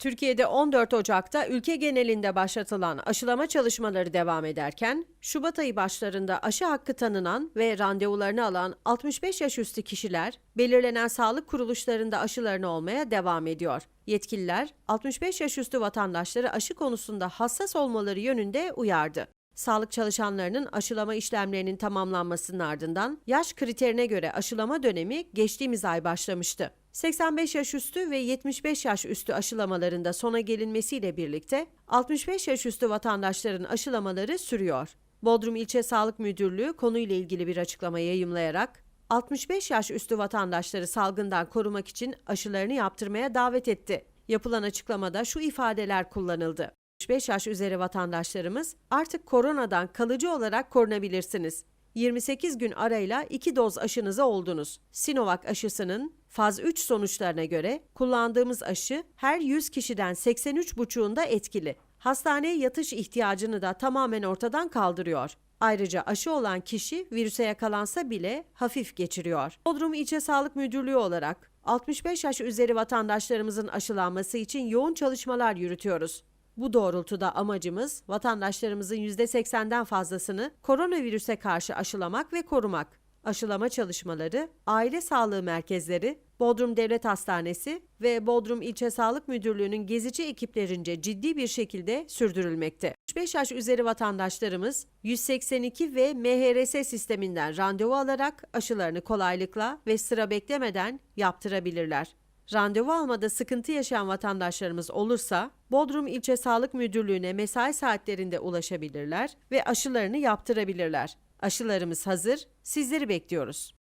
Türkiye'de 14 Ocak'ta ülke genelinde başlatılan aşılama çalışmaları devam ederken, Şubat ayı başlarında aşı hakkı tanınan ve randevularını alan 65 yaş üstü kişiler belirlenen sağlık kuruluşlarında aşılarını olmaya devam ediyor. Yetkililer 65 yaş üstü vatandaşları aşı konusunda hassas olmaları yönünde uyardı. Sağlık çalışanlarının aşılama işlemlerinin tamamlanmasının ardından yaş kriterine göre aşılama dönemi geçtiğimiz ay başlamıştı. 85 yaş üstü ve 75 yaş üstü aşılamalarında sona gelinmesiyle birlikte 65 yaş üstü vatandaşların aşılamaları sürüyor. Bodrum İlçe Sağlık Müdürlüğü konuyla ilgili bir açıklama yayımlayarak 65 yaş üstü vatandaşları salgından korumak için aşılarını yaptırmaya davet etti. Yapılan açıklamada şu ifadeler kullanıldı. 65 yaş üzeri vatandaşlarımız artık koronadan kalıcı olarak korunabilirsiniz. 28 gün arayla 2 doz aşınızı oldunuz. Sinovac aşısının faz 3 sonuçlarına göre kullandığımız aşı her 100 kişiden 83,5'unda etkili. Hastaneye yatış ihtiyacını da tamamen ortadan kaldırıyor. Ayrıca aşı olan kişi virüse yakalansa bile hafif geçiriyor. Bodrum İlçe Sağlık Müdürlüğü olarak 65 yaş üzeri vatandaşlarımızın aşılanması için yoğun çalışmalar yürütüyoruz. Bu doğrultuda amacımız vatandaşlarımızın %80'den fazlasını koronavirüse karşı aşılamak ve korumak. Aşılama çalışmaları aile sağlığı merkezleri, Bodrum Devlet Hastanesi ve Bodrum İlçe Sağlık Müdürlüğü'nün gezici ekiplerince ciddi bir şekilde sürdürülmekte. 65 yaş üzeri vatandaşlarımız 182 ve MHRS sisteminden randevu alarak aşılarını kolaylıkla ve sıra beklemeden yaptırabilirler. Randevu almada sıkıntı yaşayan vatandaşlarımız olursa Bodrum İlçe Sağlık Müdürlüğü'ne mesai saatlerinde ulaşabilirler ve aşılarını yaptırabilirler. Aşılarımız hazır, sizleri bekliyoruz.